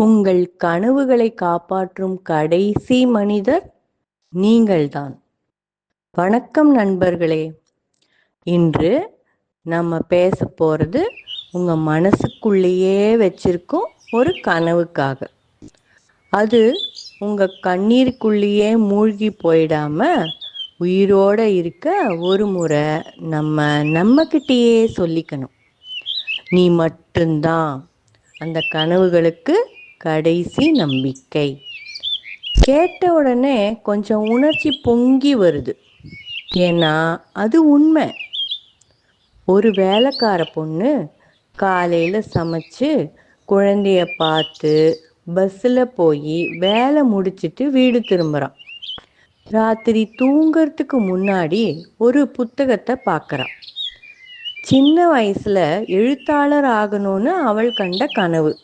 உங்கள் கனவுகளை காப்பாற்றும் கடைசி மனிதர் நீங்கள்தான். வணக்கம் நண்பர்களே. இன்று நம்ம பேச போகிறது உங்கள் மனசுக்குள்ளேயே வச்சிருக்கும் ஒரு கனவுக்காக. அது உங்கள் கண்ணீருக்குள்ளேயே மூழ்கி போயிடாம உயிரோட இருக்க ஒரு முறை நம்ம நம்மக்கிட்டேயே சொல்லிக்கணும். நீ மட்டும்தான் அந்த கனவுகளுக்கு கடைசி நம்பிக்கை. கேட்ட உடனே கொஞ்சம் உணர்ச்சி பொங்கி வருது. ஏன்னா அது உண்மை. ஒரு வேலைக்கார பொண்ணு காலையில் சமைச்சு குழந்தைய பார்த்து பஸ்ஸில் போய் வேலை முடிச்சிட்டு வீடு திரும்புகிறான் ராத்திரி தூங்கிறதுக்கு முன்னாடி ஒரு புத்தகத்தை பார்க்குறான். சின்ன வயசில் எழுத்தாளர் ஆகணும்னு அவள் கண்ட கனவு.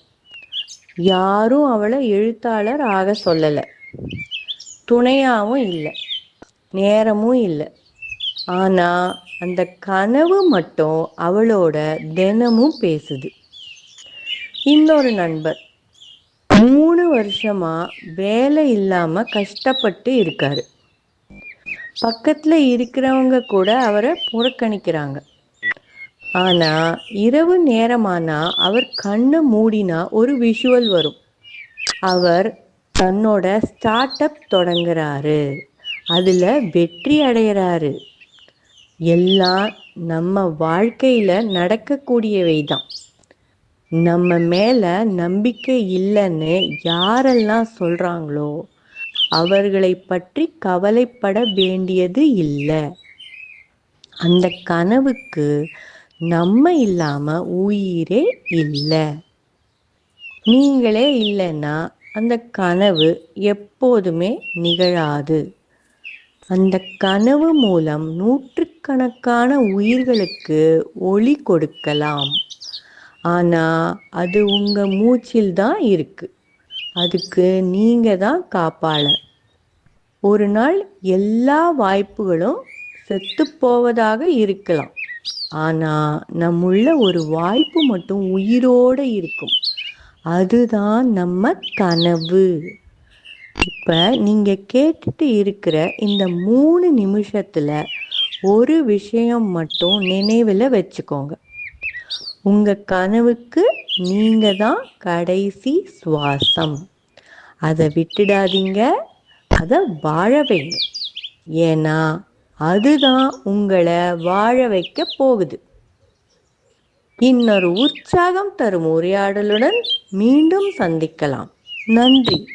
யாரும் அவளை எழுத்தாளர் ஆக சொல்லலை. துணையாகவும் இல்லை. நேரமும் இல்லை. ஆனால் அந்த கனவு மட்டும் அவளோட தினமும் பேசுது. இன்னொரு நண்பர். மூணு வருஷமாக வேலை இல்லாமல் கஷ்டப்பட்டு இருக்காரு. பக்கத்தில் இருக்கிறவங்க கூட அவரை புறக்கணிக்கிறாங்க. ஆனா இரவு நேரமானா அவர் கண்ணை மூடினா ஒரு விஷுவல் வரும். அவர் தன்னோட ஸ்டார்ட் அப் தொடங்குறாரு. அதுல வெற்றி அடைகிறாரு எல்லாம் நம்ம வாழ்க்கையில நடக்கக்கூடியவை தான் நம்ம மேல நம்பிக்கை இல்லைன்னு யாரெல்லாம் சொல்றாங்களோ அவர்களை பற்றி கவலைப்பட வேண்டியது இல்லை. அந்த கனவுக்கு நம்ம இல்லாமல் உயிரே இல்லை. நீங்களே இல்லைன்னா அந்த கனவு எப்போதுமே நிகழாது. அந்த கனவு மூலம் நூற்றுக்கணக்கான உயிர்களுக்கு ஒளி கொடுக்கலாம். ஆனால் அது உங்கள் மூச்சில் தான் இருக்குது அதுக்கு நீங்கள் தான் காப்பாளர் ஒரு நாள் எல்லா வாய்ப்புகளும் செத்து போவதாக இருக்கலாம். ஆனால் நம்முள்ள ஒரு வாய்ப்பு மட்டும் உயிரோட இருக்கும். அதுதான் நம்ம கனவு. இப்போ நீங்கள் கேட்டுட்டு இருக்கிற இந்த மூணு நிமிஷத்தில் ஒரு விஷயம் மட்டும் நினைவில் வச்சுக்கோங்க. உங்கள் கனவுக்கு நீங்கள் தான் கடைசி சுவாசம். அதை விட்டுடாதீங்க. அதை வாழ வைங்க. ஏன்னா அதுதான் உங்களை வாழ வைக்க போகுது. இன்னொரு உற்சாகம் தரும் உரையாடலுடன் மீண்டும் சந்திக்கலாம். நன்றி.